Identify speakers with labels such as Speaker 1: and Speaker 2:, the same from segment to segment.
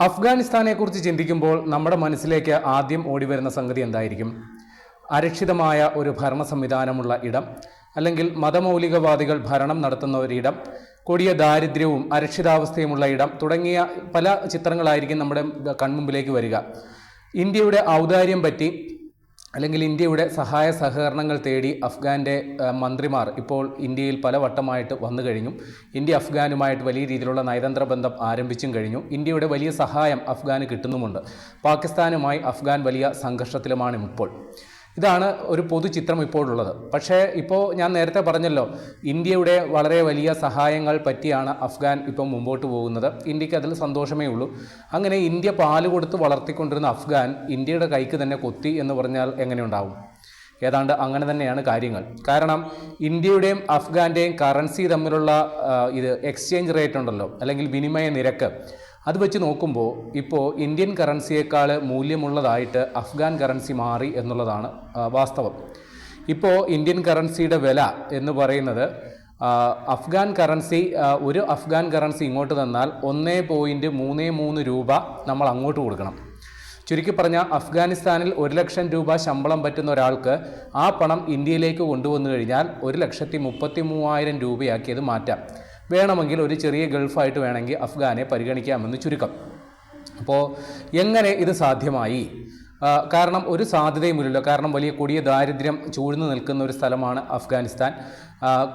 Speaker 1: അഫ്ഗാനിസ്ഥാനെ കുറിച്ച് ചിന്തിക്കുമ്പോൾ നമ്മുടെ മനസ്സിലേക്ക് ആദ്യം ഓടിവരുന്ന സംഗതി എന്തായിരിക്കും? അരക്ഷിതമായ ഒരു ഭരണ സംവിധാനമുള്ള ഇടം അല്ലെങ്കിൽ മതമൗലികവാദികൾ ഭരണം നടത്തുന്ന ഒരിടം കൊടിയ ദാരിദ്ര്യവും അരക്ഷിതാവസ്ഥയുമുള്ള ഇടം തുടങ്ങിയ പല ചിത്രങ്ങളായിരിക്കും നമ്മുടെ കൺമുമ്പിലേക്ക് വരിക. ഇന്ത്യയുടെ ഔദാര്യം പറ്റി അല്ലെങ്കിൽ ഇന്ത്യയുടെ സഹായ സഹകരണങ്ങൾ തേടി അഫ്ഗാന്റെ മന്ത്രിമാർ ഇപ്പോൾ ഇന്ത്യയിൽ പലവട്ടമായിട്ട് വന്നു കഴിഞ്ഞു. ഇന്ത്യ അഫ്ഗാനുമായിട്ട് വലിയ രീതിയിലുള്ള നയതന്ത്ര ബന്ധം ആരംഭിച്ചും കഴിഞ്ഞു. ഇന്ത്യയുടെ വലിയ സഹായം അഫ്ഗാന് കിട്ടുന്നുമുണ്ട്. പാകിസ്ഥാനുമായി അഫ്ഗാൻ വലിയ സംഘർഷത്തിലുമാണ് ഇപ്പോൾ. ഇതാണ് ഒരു പൊതു പൊതുചിത്രം ഇപ്പോഴുള്ളത്. പക്ഷേ ഇപ്പോൾ ഞാൻ നേരത്തെ പറഞ്ഞല്ലോ ഇന്ത്യയുടെ വളരെ വലിയ സഹായങ്ങൾ പറ്റിയാണ് അഫ്ഗാൻ ഇപ്പോൾ മുമ്പോട്ട് പോകുന്നത്. ഇന്ത്യയ്ക്ക് അതിൽ സന്തോഷമേ ഉള്ളൂ. അങ്ങനെ ഇന്ത്യ പാൽ കൊടുത്ത് വളർത്തിക്കൊണ്ടിരുന്ന അഫ്ഗാൻ ഇന്ത്യയുടെ കൈക്ക് തന്നെ കൊത്തി എന്ന് പറഞ്ഞാൽ എങ്ങനെയുണ്ടാവും? ഏതാണ്ട് അങ്ങനെ തന്നെയാണ് കാര്യങ്ങൾ. കാരണം ഇന്ത്യയുടെയും അഫ്ഗാന്റെയും കറൻസി തമ്മിലുള്ള ഇത് എക്സ്ചേഞ്ച് റേറ്റ് ഉണ്ടല്ലോ അല്ലെങ്കിൽ വിനിമയ നിരക്ക്. അത് വെച്ച് നോക്കുമ്പോൾ ഇപ്പോൾ ഇന്ത്യൻ കറൻസിയേക്കാൾ മൂല്യമുള്ളതായിട്ട് അഫ്ഗാൻ കറൻസി മാറി എന്നുള്ളതാണ് വാസ്തവം. ഇപ്പോൾ ഇന്ത്യൻ കറൻസിയുടെ വില എന്ന് പറയുന്നത് അഫ്ഗാൻ കറൻസി ഒരു അഫ്ഗാൻ കറൻസി ഇങ്ങോട്ട് തന്നാൽ ഒന്നേ പോയിന്റ് മൂന്ന് മൂന്ന് രൂപ നമ്മൾ അങ്ങോട്ട് കൊടുക്കണം. ചുരുക്കി പറഞ്ഞാൽ അഫ്ഗാനിസ്ഥാനിൽ ഒരു ലക്ഷം രൂപ ശമ്പളം പറ്റുന്ന ഒരാൾക്ക് ആ പണം ഇന്ത്യയിലേക്ക് കൊണ്ടുവന്നു കഴിഞ്ഞാൽ ഒരു ലക്ഷത്തി മുപ്പത്തി മൂവായിരം രൂപയാക്കി അത് മാറ്റാം. വേണമെങ്കിൽ ഒരു ചെറിയ ഗൾഫായിട്ട് വേണമെങ്കിൽ അഫ്ഗാനെ പരിഗണിക്കാമെന്ന് ചുരുക്കം. അപ്പോൾ എങ്ങനെ ഇത് സാധ്യമായി? കാരണം ഒരു സാധ്യതയുമില്ലല്ലോ. കാരണം വലിയ കൊടിയ ദാരിദ്ര്യം ചൂഴ്ന്നു നിൽക്കുന്ന ഒരു സ്ഥലമാണ് അഫ്ഗാനിസ്ഥാൻ.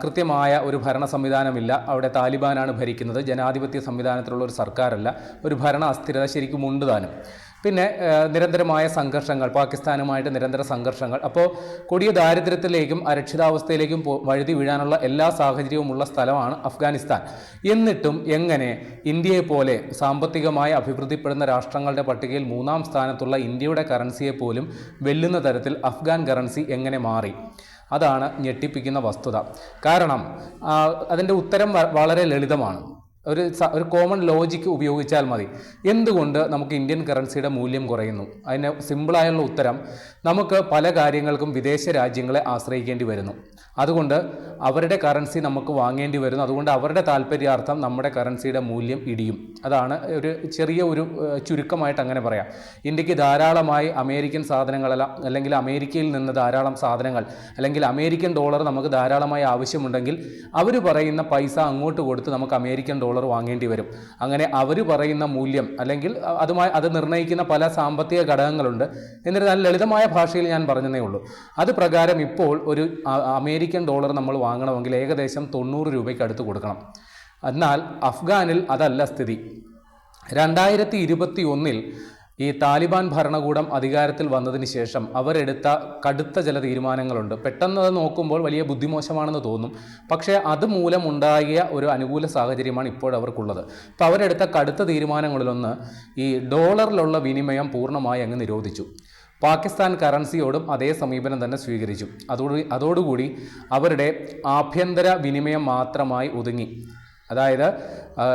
Speaker 1: കൃത്യമായ ഒരു ഭരണ സംവിധാനമില്ല. അവിടെ താലിബാനാണ് ഭരിക്കുന്നത്. ജനാധിപത്യ സംവിധാനത്തിലുള്ള ഒരു സർക്കാരല്ല. ഒരു ഭരണ അസ്ഥിരത ശരിക്കും ഉണ്ട് താനും. പിന്നെ നിരന്തരമായ സംഘർഷങ്ങൾ പാകിസ്ഥാനുമായിട്ട് നിരന്തര സംഘർഷങ്ങൾ. അപ്പോൾ കൊടിയ ദാരിദ്ര്യത്തിലേക്കും അരക്ഷിതാവസ്ഥയിലേക്കും വഴുതി വീഴാനുള്ള എല്ലാ സാഹചര്യവുമുള്ള സ്ഥലമാണ് അഫ്ഗാനിസ്ഥാൻ. എന്നിട്ടും എങ്ങനെ ഇന്ത്യയെ പോലെ സാമ്പത്തികമായി അഭിവൃദ്ധിപ്പെടുന്ന രാഷ്ട്രങ്ങളുടെ പട്ടികയിൽ മൂന്നാം സ്ഥാനത്തുള്ള ഇന്ത്യയുടെ കറൻസിയെ പോലും വെല്ലുന്ന തരത്തിൽ അഫ്ഗാൻ കറൻസി എങ്ങനെ മാറി? അതാണ് ഞെട്ടിപ്പിക്കുന്ന വസ്തുത. കാരണം അതിന്റെ ഉത്തരം വളരെ ലളിതമാണ്. ഒരു ഒരു കോമൺ ലോജിക്ക് ഉപയോഗിച്ചാൽ മതി. എന്തുകൊണ്ട് നമുക്ക് ഇന്ത്യൻ കറൻസിയുടെ മൂല്യം കുറയുന്നു? അതിന് സിമ്പിളായുള്ള ഉത്തരം നമുക്ക് പല കാര്യങ്ങൾക്കും വിദേശ രാജ്യങ്ങളെ ആശ്രയിക്കേണ്ടി വരുന്നു. അതുകൊണ്ട് അവരുടെ കറൻസി നമുക്ക് വാങ്ങേണ്ടി വരുന്നു. അതുകൊണ്ട് അവരുടെ താല്പര്യാർത്ഥം നമ്മുടെ കറൻസിയുടെ മൂല്യം ഇടിയും. അതാണ് ഒരു ചെറിയ ഒരു ചുരുക്കമായിട്ട് അങ്ങനെ പറയാം. ഇന്ത്യയ്ക്ക് ധാരാളമായി അമേരിക്കൻ സാധനങ്ങളെല്ലാം അല്ലെങ്കിൽ അമേരിക്കയിൽ നിന്ന് ധാരാളം സാധനങ്ങൾ അല്ലെങ്കിൽ അമേരിക്കൻ ഡോളർ നമുക്ക് ധാരാളമായി ആവശ്യമുണ്ടെങ്കിൽ അവർ പറയുന്ന പൈസ അങ്ങോട്ട് കൊടുത്ത് നമുക്ക് അമേരിക്കൻ ഡോളർ വാങ്ങേണ്ടി വരും. അങ്ങനെ അവർ പറയുന്ന മൂല്യം അല്ലെങ്കിൽ അതുമായി അത് നിർണയിക്കുന്ന പല സാമ്പത്തിക ഘടകങ്ങളുണ്ട്. എന്നിരുന്നാൽ ലളിതമായ ഭാഷയിൽ ഞാൻ പറഞ്ഞതേ ഉള്ളൂ. അത് പ്രകാരം ഇപ്പോൾ ഒരു അമേരിക്കൻ ഡോളർ നമ്മൾ വാങ്ങണമെങ്കിൽ ഏകദേശം തൊണ്ണൂറ് രൂപയ്ക്ക് അടുത്ത് കൊടുക്കണം. എന്നാൽ അഫ്ഗാനിൽ അതല്ല സ്ഥിതി. രണ്ടായിരത്തി ഇരുപത്തി ഒന്നിൽ ഈ താലിബാൻ ഭരണകൂടം അധികാരത്തിൽ വന്നതിന് ശേഷം അവരെടുത്ത കടുത്ത ചില തീരുമാനങ്ങളുണ്ട്. പെട്ടെന്ന് അത് നോക്കുമ്പോൾ വലിയ ബുദ്ധിമോശമാണെന്ന് തോന്നും. പക്ഷേ അത് മൂലമുണ്ടാകിയ ഒരു അനുകൂല സാഹചര്യമാണ് ഇപ്പോൾ അവർക്കുള്ളത്. അപ്പോൾ അവരെടുത്ത കടുത്ത തീരുമാനങ്ങളിലൊന്ന് ഈ ഡോളറിലുള്ള വിനിമയം പൂർണമായി അങ്ങ് നിരോധിച്ചു. പാകിസ്ഥാൻ കറൻസിയോടും അതേ സമീപനം തന്നെ സ്വീകരിച്ചു. അതോട് അതോടുകൂടി അവരുടെ ആഭ്യന്തര വിനിമയം മാത്രമായി ഒതുങ്ങി. അതായത്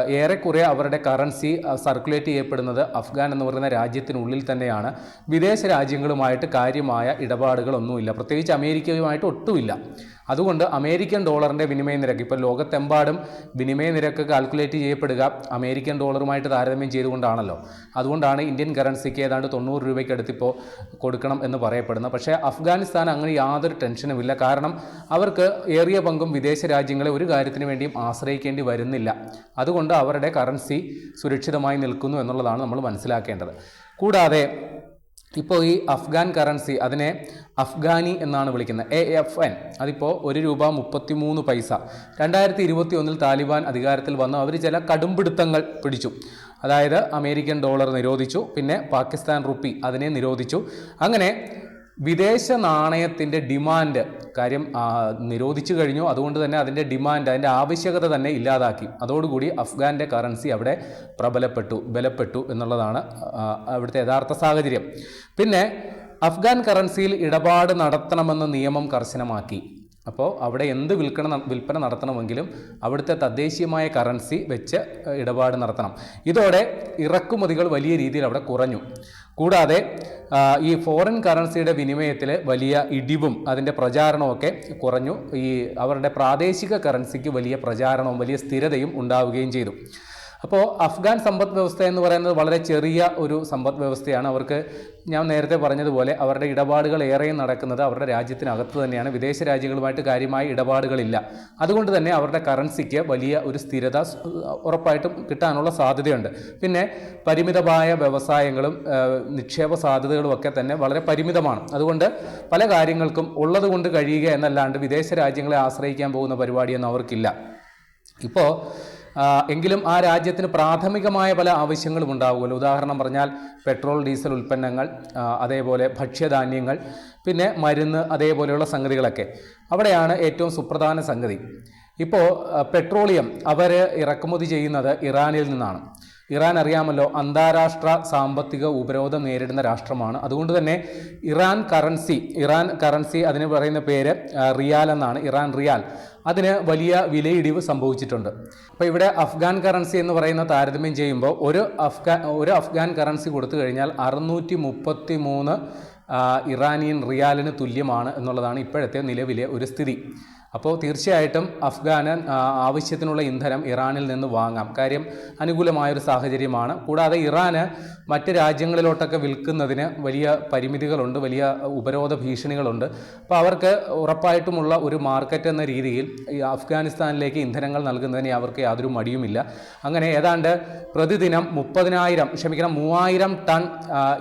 Speaker 1: ഏറെക്കുറെ അവരുടെ കറൻസി സർക്കുലേറ്റ് ചെയ്യപ്പെടുന്നത് അഫ്ഗാൻ എന്ന് പറയുന്ന രാജ്യത്തിനുള്ളിൽ തന്നെയാണ്. വിദേശ രാജ്യങ്ങളുമായിട്ട് കാര്യമായ ഇടപാടുകളൊന്നുമില്ല. പ്രത്യേകിച്ച് അമേരിക്കയുമായിട്ട് ഒട്ടുമില്ല. അതുകൊണ്ട് അമേരിക്കൻ ഡോളറിന്റെ വിനിമയ നിരക്ക് ഇപ്പോൾ ലോകത്തെമ്പാടും വിനിമയ നിരക്ക് കാൽക്കുലേറ്റ് ചെയ്യപ്പെടുക അമേരിക്കൻ ഡോളറുമായിട്ട് താരതമ്യം ചെയ്തുകൊണ്ടാണല്ലോ. അതുകൊണ്ടാണ് ഇന്ത്യൻ കറൻസിക്ക് ഏതാണ്ട് തൊണ്ണൂറ് രൂപയ്ക്ക് അടുത്തിപ്പോൾ കൊടുക്കണം എന്ന് പറയപ്പെടുന്നത്. പക്ഷേ അഫ്ഗാനിസ്ഥാൻ അങ്ങനെ യാതൊരു ടെൻഷനുമില്ല കാരണം അവർക്ക് ഏറിയ പങ്കും വിദേശ രാജ്യങ്ങളെ ഒരു കാര്യത്തിന് വേണ്ടിയും ആശ്രയിക്കേണ്ടി വരുന്നില്ല. അതുകൊണ്ട് അവരുടെ കറൻസി സുരക്ഷിതമായി നിൽക്കുന്നു എന്നുള്ളതാണ് നമ്മൾ മനസ്സിലാക്കേണ്ടത്. കൂടാതെ ഇപ്പോൾ ഈ അഫ്ഗാൻ കറൻസി അതിനെ അഫ്ഗാനി എന്നാണ് വിളിക്കുന്നത്. എ എഫ് എൻ അതിപ്പോൾ ഒരു രൂപ മുപ്പത്തി മൂന്ന് പൈസ. രണ്ടായിരത്തി ഇരുപത്തി ഒന്നിൽ താലിബാൻ അധികാരത്തിൽ വന്ന്. അവർ ചില കടുംപിടുത്തങ്ങൾ പിടിച്ചു. അതായത് അമേരിക്കൻ ഡോളർ നിരോധിച്ചു. പിന്നെ പാകിസ്ഥാൻ റുപ്പി അതിനെ നിരോധിച്ചു. അങ്ങനെ വിദേശ നാണയത്തിന്റെ ഡിമാൻഡ് കാര്യം നിരോധിച്ചു കഴിഞ്ഞു. അതുകൊണ്ട് തന്നെ അതിന്റെ ഡിമാൻഡ് അതിന്റെ ആവശ്യകത തന്നെ ഇല്ലാതാക്കി. അതോടുകൂടി അഫ്ഗാന്റെ കറൻസി അവിടെ പ്രബലപ്പെട്ടു ബലപ്പെട്ടു എന്നുള്ളതാണ് അവിടുത്തെ യഥാർത്ഥ സാഹചര്യം. പിന്നെ അഫ്ഗാൻ കറൻസിയിൽ ഇടപാട് നടത്തണമെന്ന നിയമം കർശനമാക്കി. അപ്പോൾ അവിടെ എന്ത് വിൽക്കണം വിൽപ്പന നടത്തണമെങ്കിലും അവിടുത്തെ തദ്ദേശീയമായ കറൻസി വെച്ച് ഇടപാട് നടത്തണം. ഇതോടെ ഇറക്കുമതികൾ വലിയ രീതിയിൽ അവിടെ കുറഞ്ഞു. കൂടാതെ ഈ ഫോറിൻ കറൻസിയുടെ വിനിമയത്തിൽ വലിയ ഇടിവും അതിന്റെ പ്രചാരണമൊക്കെ കുറഞ്ഞു. ഈ അവരുടെ പ്രാദേശിക കറൻസിക്ക് വലിയ പ്രചാരണവും വലിയ സ്ഥിരതയും ഉണ്ടാവുകയും ചെയ്തു. അപ്പോൾ അഫ്ഗാൻ സമ്പദ് വ്യവസ്ഥ എന്ന് പറയുന്നത് വളരെ ചെറിയ ഒരു സമ്പദ് വ്യവസ്ഥയാണ്. അവർക്ക് ഞാൻ നേരത്തെ പറഞ്ഞതുപോലെ അവരുടെ ഇടപാടുകൾ ഏറെയും നടക്കുന്നത് അവരുടെ രാജ്യത്തിനകത്ത് തന്നെയാണ്. വിദേശ രാജ്യങ്ങളുമായിട്ട് കാര്യമായ ഇടപാടുകളില്ല. അതുകൊണ്ട് തന്നെ അവരുടെ കറൻസിക്ക് വലിയ ഒരു സ്ഥിരത ഉറപ്പായിട്ടും കിട്ടാനുള്ള സാധ്യതയുണ്ട്. പിന്നെ പരിമിതമായ വ്യവസായങ്ങളും നിക്ഷേപ സാധ്യതകളും ഒക്കെ തന്നെ വളരെ പരിമിതമാണ്. അതുകൊണ്ട് പല കാര്യങ്ങൾക്കും ഉള്ളതുകൊണ്ട് കഴിയുക എന്നല്ലാണ്ട് വിദേശ രാജ്യങ്ങളെ ആശ്രയിക്കാൻ പോകുന്ന പരിപാടിയൊന്നും അവർക്കില്ല. ഇപ്പോൾ എങ്കിലും ആ രാജ്യത്തിന് പ്രാഥമികമായ പല ആവശ്യങ്ങളും ഉണ്ടാവുമല്ലോ. ഉദാഹരണം പറഞ്ഞാൽ പെട്രോൾ ഡീസൽ ഉൽപ്പന്നങ്ങൾ അതേപോലെ ഭക്ഷ്യധാന്യങ്ങൾ പിന്നെ മരുന്ന് അതേപോലെയുള്ള സംഗതികളൊക്കെ. അവിടെയാണ് ഏറ്റവും സുപ്രധാന സംഗതി. ഇപ്പോൾ പെട്രോളിയം അവർ ഇറക്കുമതി ചെയ്യുന്നത് ഇറാനിൽ നിന്നാണ്. ഇറാൻ അറിയാമല്ലോ അന്താരാഷ്ട്ര സാമ്പത്തിക ഉപരോധം നേരിടുന്ന രാഷ്ട്രമാണ്. അതുകൊണ്ട് തന്നെ ഇറാൻ കറൻസി ഇറാൻ കറൻസി അതിന് പറയുന്ന പേര് റിയാൽ എന്നാണ്. Iran rial. അതിന് വലിയ വിലയിടിവ് സംഭവിച്ചിട്ടുണ്ട്. അപ്പോൾ ഇവിടെ അഫ്ഗാൻ കറൻസി എന്ന് പറയുന്ന താരതമ്യം ചെയ്യുമ്പോൾ ഒരു അഫ്ഗാൻ ഒരു അഫ്ഗാൻ കറൻസി കൊടുത്തു കഴിഞ്ഞാൽ അറുന്നൂറ്റി മുപ്പത്തി മൂന്ന് ഇറാനിയൻ റിയാലിന് തുല്യമാണ് എന്നുള്ളതാണ് ഇപ്പോഴത്തെ നിലവിലെ ഒരു സ്ഥിതി. അപ്പോൾ തീർച്ചയായിട്ടും അഫ്ഗാന് ആവശ്യത്തിനുള്ള ഇന്ധനം ഇറാനിൽ നിന്ന് വാങ്ങാം. കാര്യം അനുകൂലമായൊരു സാഹചര്യമാണ്. കൂടാതെ ഇറാന് മറ്റ് രാജ്യങ്ങളിലോട്ടൊക്കെ വിൽക്കുന്നതിന് വലിയ പരിമിതികളുണ്ട് വലിയ ഉപരോധ ഭീഷണികളുണ്ട്. അപ്പോൾ അവർക്ക് ഉറപ്പായിട്ടുമുള്ള ഒരു മാർക്കറ്റ് എന്ന രീതിയിൽ ഈ അഫ്ഗാനിസ്ഥാനിലേക്ക് ഇന്ധനങ്ങൾ നൽകുന്നതിന് അവർക്ക് യാതൊരു മടിയുമില്ല. അങ്ങനെ ഏതാണ്ട് പ്രതിദിനം മുപ്പതിനായിരം ക്ഷമിക്കണം മൂവായിരം ടൺ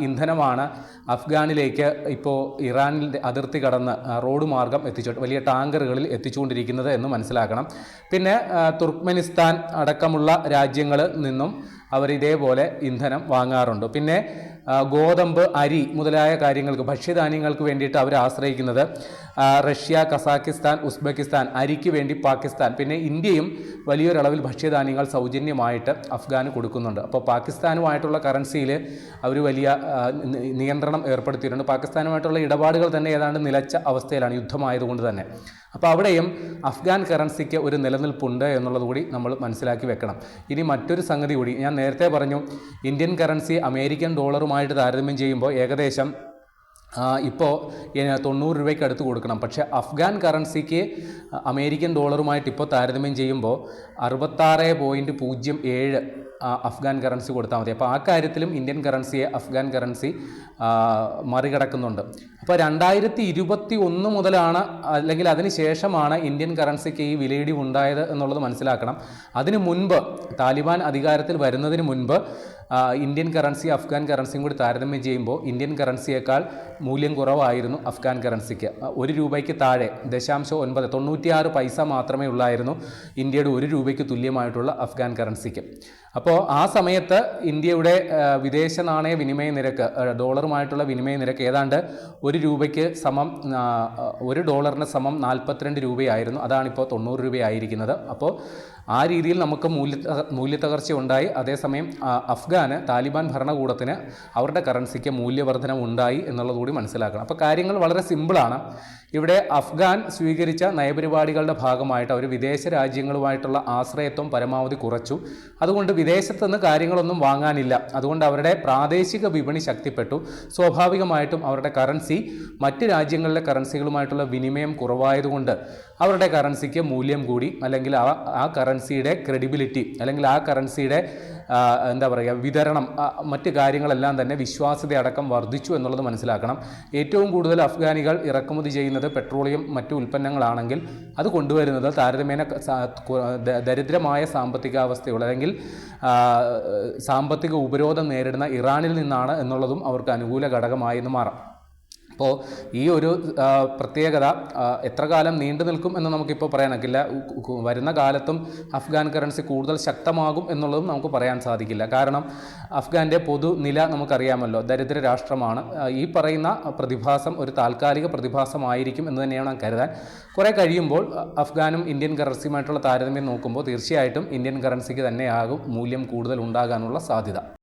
Speaker 1: ഇന്ധനമാണ് അഫ്ഗാനിലേക്ക് ഇപ്പോൾ ഇറാനിന്റെ അതിർത്തി കടന്ന് റോഡ് മാർഗം എത്തിച്ചു. വലിയ ടാങ്കറുകളിൽ എത്തിച്ചുകൊണ്ടിരിക്കുന്നത് എന്ന് മനസ്സിലാക്കണം. പിന്നെ തുർക്ക്മെനിസ്ഥാൻ അടക്കമുള്ള രാജ്യങ്ങളിൽ നിന്നും അവർ ഇതേപോലെ ഇന്ധനം വാങ്ങാറുണ്ട്. പിന്നെ ഗോതമ്പ് അരി മുതലായ കാര്യങ്ങൾക്ക് ഭക്ഷ്യധാന്യങ്ങൾക്ക് വേണ്ടിയിട്ട് അവർ ആശ്രയിക്കുന്നത് റഷ്യ കസാക്കിസ്ഥാൻ ഉസ്ബെക്കിസ്ഥാൻ അരിക്ക് വേണ്ടി പാകിസ്ഥാൻ പിന്നെ ഇന്ത്യയും വലിയൊരളവിൽ ഭക്ഷ്യധാന്യങ്ങൾ സൗജന്യമായിട്ട് അഫ്ഗാന് കൊടുക്കുന്നുണ്ട്. അപ്പോൾ പാകിസ്ഥാനുമായിട്ടുള്ള കറൻസിയിൽ അവർ വലിയ നിയന്ത്രണം ഏർപ്പെടുത്തിയിട്ടുണ്ട്. പാകിസ്ഥാനുമായിട്ടുള്ള ഇടപാടുകൾ തന്നെ ഏതാണ്ട് നിലച്ച അവസ്ഥയിലാണ് യുദ്ധമായതുകൊണ്ട് തന്നെ. അപ്പോൾ അവിടെയും അഫ്ഗാൻ കറൻസിക്ക് ഒരു നിലനിൽപ്പുണ്ട് എന്നുള്ളത് കൂടി നമ്മൾ മനസ്സിലാക്കി വെക്കണം. ഇനി മറ്റൊരു സംഗതി കൂടി ഞാൻ നേരത്തെ പറഞ്ഞു ഇന്ത്യൻ കറൻസി അമേരിക്കൻ ഡോളറുമായിട്ട് താരതമ്യം ചെയ്യുമ്പോൾ ഏകദേശം ഇപ്പോൾ തൊണ്ണൂറ് രൂപയ്ക്ക് അടുത്ത് കൊടുക്കണം. പക്ഷേ അഫ്ഗാൻ കറൻസിക്ക് അമേരിക്കൻ ഡോളറുമായിട്ട് ഇപ്പോൾ താരതമ്യം ചെയ്യുമ്പോൾ അറുപത്താറ് പോയിന്റ് പൂജ്യം ഏഴ് അഫ്ഗാൻ കറൻസി കൊടുത്താൽ മതി. അപ്പോൾ ആ കാര്യത്തിലും ഇന്ത്യൻ കറൻസിയെ അഫ്ഗാൻ കറൻസി മറികടക്കുന്നുണ്ട്. അപ്പോൾ രണ്ടായിരത്തി ഇരുപത്തി ഒന്ന് മുതലാണ് അല്ലെങ്കിൽ അതിന് ശേഷമാണ് ഇന്ത്യൻ കറൻസിക്ക് ഈ വിലയിടിവ് ഉണ്ടായത് എന്നുള്ളത് മനസ്സിലാക്കണം. അതിനു മുൻപ് താലിബാൻ അധികാരത്തിൽ വരുന്നതിന് മുൻപ് ഇന്ത്യൻ കറൻസി അഫ്ഗാൻ കറൻസിയും കൂടി താരതമ്യം ചെയ്യുമ്പോൾ ഇന്ത്യൻ കറൻസിയേക്കാൾ മൂല്യം കുറവായിരുന്നു അഫ്ഗാൻ കറൻസിക്ക് ഒരു രൂപയ്ക്ക് താഴെ ദശാംശം ഒൻപത് തൊണ്ണൂറ്റിയാറ് പൈസ മാത്രമേ ഉള്ളായിരുന്നു ഇന്ത്യയുടെ ഒരു രൂപയ്ക്ക് തുല്യമായിട്ടുള്ള അഫ്ഗാൻ കറൻസിക്ക് അപ്പോൾ ആ സമയത്ത് ഇന്ത്യയുടെ വിദേശ നാണയ വിനിമയ നിരക്ക് ഡോളറുമായിട്ടുള്ള വിനിമയ നിരക്ക് ഏതാണ്ട് ഒരു രൂപയ്ക്ക് സമം ഒരു ഡോളറിന് സമം നാൽപ്പത്തിരണ്ട് രൂപയായിരുന്നു. അതാണിപ്പോൾ തൊണ്ണൂറ് രൂപയായിരിക്കുന്നത്. അപ്പോൾ ആ രീതിയിൽ നമുക്ക് മൂല്യ മൂല്യത്തകർച്ച ഉണ്ടായി. അതേസമയം ആ, അഫ്ഗാന് താലിബാൻ ഭരണകൂടത്തിന് അവരുടെ കറൻസിക്ക് മൂല്യവർധനം ഉണ്ടായി എന്നുള്ളത് കൂടി മനസ്സിലാക്കണം. അപ്പോൾ കാര്യങ്ങൾ വളരെ സിമ്പിളാണ് ഇവിടെ അഫ്ഗാൻ സ്വീകരിച്ച നയപരിപാടികളുടെ ഭാഗമായിട്ട് അവർ വിദേശ രാജ്യങ്ങളുമായിട്ടുള്ള ആശ്രയത്വം പരമാവധി കുറച്ചു. അതുകൊണ്ട് വിദേശത്ത് നിന്ന് കാര്യങ്ങളൊന്നും വാങ്ങാനില്ല. അതുകൊണ്ട് അവരുടെ പ്രാദേശിക വിപണി ശക്തിപ്പെട്ടു. സ്വാഭാവികമായിട്ടും അവരുടെ കറൻസി മറ്റ് രാജ്യങ്ങളിലെ കറൻസികളുമായിട്ടുള്ള വിനിമയം കുറവായതുകൊണ്ട് അവരുടെ കറൻസിക്ക് മൂല്യം കൂടി അല്ലെങ്കിൽ ആ ആ കറൻസിയുടെ ക്രെഡിബിലിറ്റി അല്ലെങ്കിൽ ആ കറൻസിയുടെ എന്താ പറയുക വിതരണം മറ്റ് കാര്യങ്ങളെല്ലാം തന്നെ വിശ്വാസ്യത അടക്കം വർദ്ധിച്ചു എന്നുള്ളത് മനസ്സിലാക്കണം. ഏറ്റവും കൂടുതൽ അഫ്ഗാനികൾ ഇറക്കുമതി ചെയ്യുന്നത് പെട്രോളിയം മറ്റു ഉൽപ്പന്നങ്ങളാണെങ്കിൽ അത് കൊണ്ടുവരുന്നത് താരതമ്യേന ദരിദ്രമായ സാമ്പത്തികാവസ്ഥയുള്ള അല്ലെങ്കിൽ സാമ്പത്തിക ഉപരോധം നേരിടുന്ന ഇറാനിൽ നിന്നാണ് എന്നുള്ളതും അവർക്ക് അനുകൂല ഘടകമായി എന്ന് മാറാം. അപ്പോൾ ഈ ഒരു പ്രത്യേകത എത്ര കാലം നീണ്ടു നിൽക്കും എന്ന് നമുക്കിപ്പോൾ പറയാനൊക്കില്ല വരുന്ന കാലത്തും അഫ്ഗാൻ കറൻസി കൂടുതൽ ശക്തമാകും എന്നുള്ളതും നമുക്ക് പറയാൻ സാധിക്കില്ല. കാരണം അഫ്ഗാന്റെ പൊതുനില നമുക്കറിയാമല്ലോ ദരിദ്ര രാഷ്ട്രമാണ്. ഈ പറയുന്ന പ്രതിഭാസം ഒരു താൽക്കാലിക പ്രതിഭാസമായിരിക്കും എന്ന് തന്നെയാണ് കരുതാൻ. കുറേ കഴിയുമ്പോൾ അഫ്ഗാനും ഇന്ത്യൻ കറൻസിയുമായിട്ടുള്ള താരതമ്യം നോക്കുമ്പോൾ തീർച്ചയായിട്ടും ഇന്ത്യൻ കറൻസിക്ക് തന്നെയാകും മൂല്യം കൂടുതൽ ഉണ്ടാകാനുള്ള സാധ്യത.